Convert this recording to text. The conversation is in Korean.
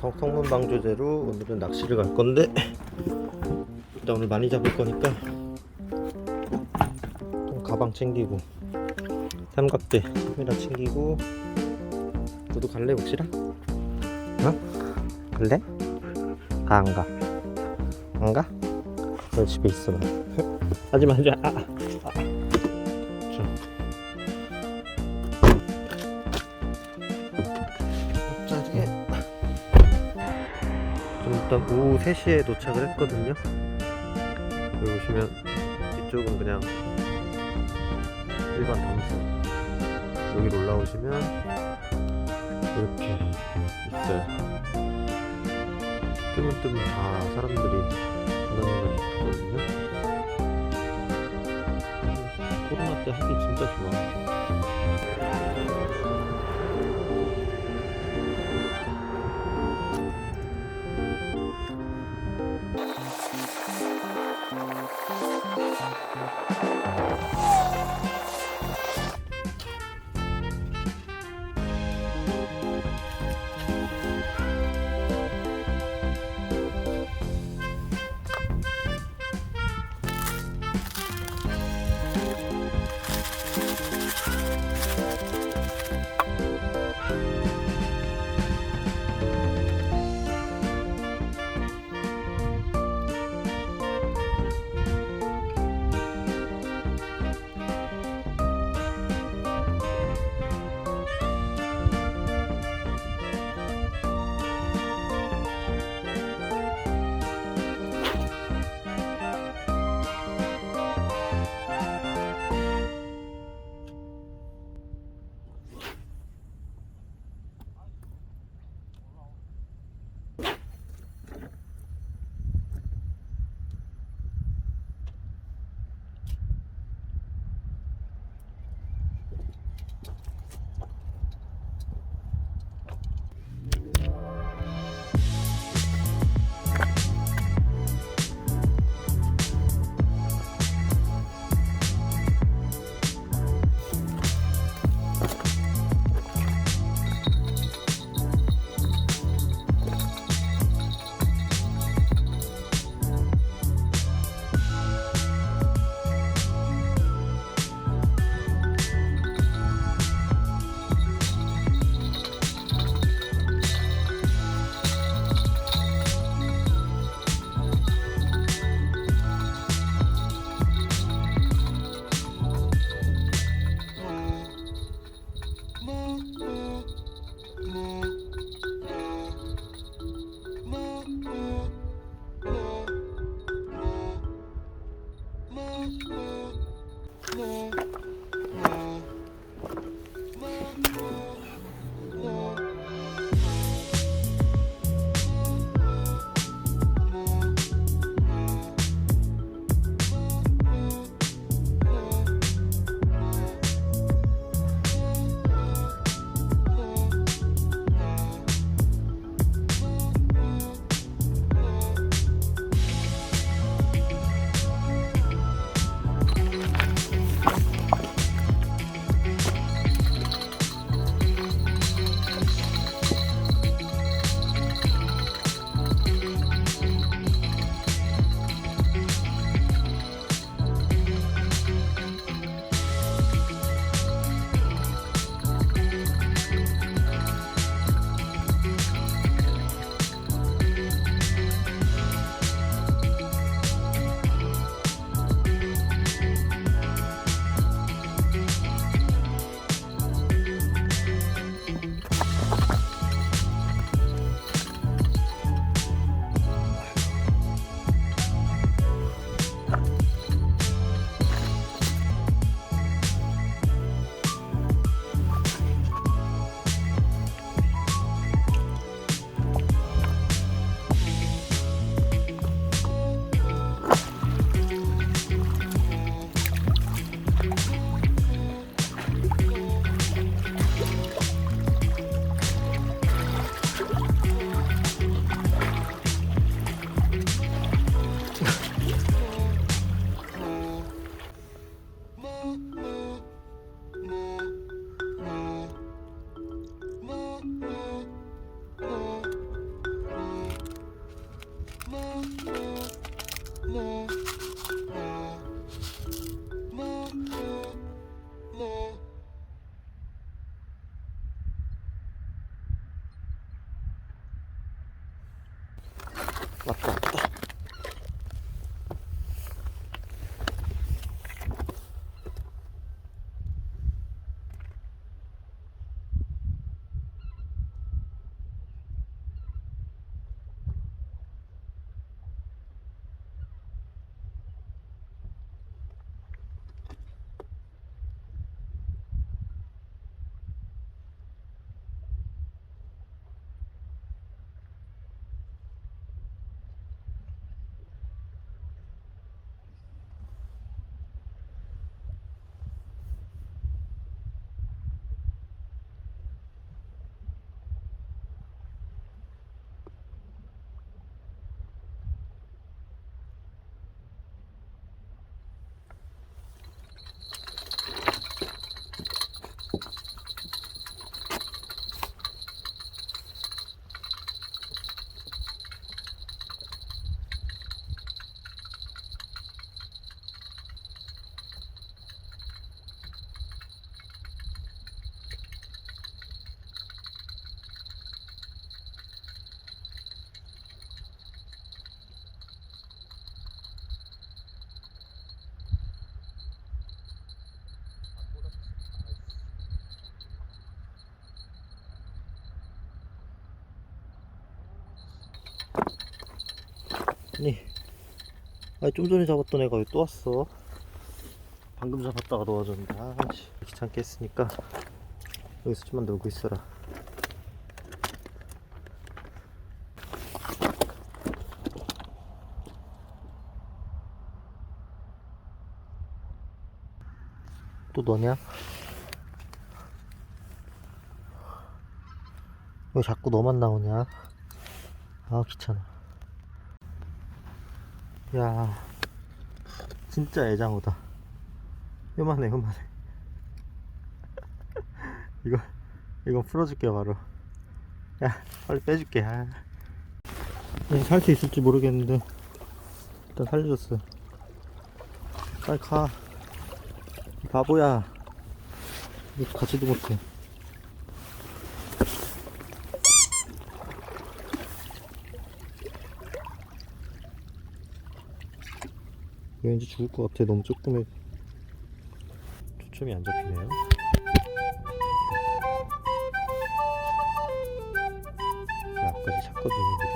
성, 성문 방조제로 오늘은 낚시를 갈 건데 일단 오늘 많이 잡을 거니까 좀 가방 챙기고 삼각대 카메라 챙기고 너도 갈래 혹시라? 어? 갈래? 가 안 가? 안 가? 너 집에 있어. 나 하지마 하지마. 아, 아, 아. 자. 짜게 좀 일단 오후 3시에 도착을 했거든요. 여기 보시면 이쪽은 그냥 일반 담선 여기로 올라오시면 이렇게 있어요. 뜨문뜨문 다 사람들이 만나는 건 있거든요 코로나 때 하기 진짜 좋아. 아. Mm-hmm. 왔다 왔다 아니 아니 좀 전에 잡았던 애가 왜 또 왔어 방금 잡았다가 놓아졌는데 아씨 귀찮게 했으니까 여기서 좀만 놀고 있어라 또 너냐? 왜 자꾸 너만 나오냐? 아 귀찮아 야 진짜 애장어다. 요만해 요만해. 이거 이거 풀어줄게 바로. 야 빨리 빼줄게. 아. 살수 있을지 모르겠는데 일단 살려줬어. 빨리 가. 이 바보야. 이거 가지도 못해 왠지 죽을 것 같아. 너무 조금해. 초점이 안 잡히네요. 야, 아까지 찼거든요.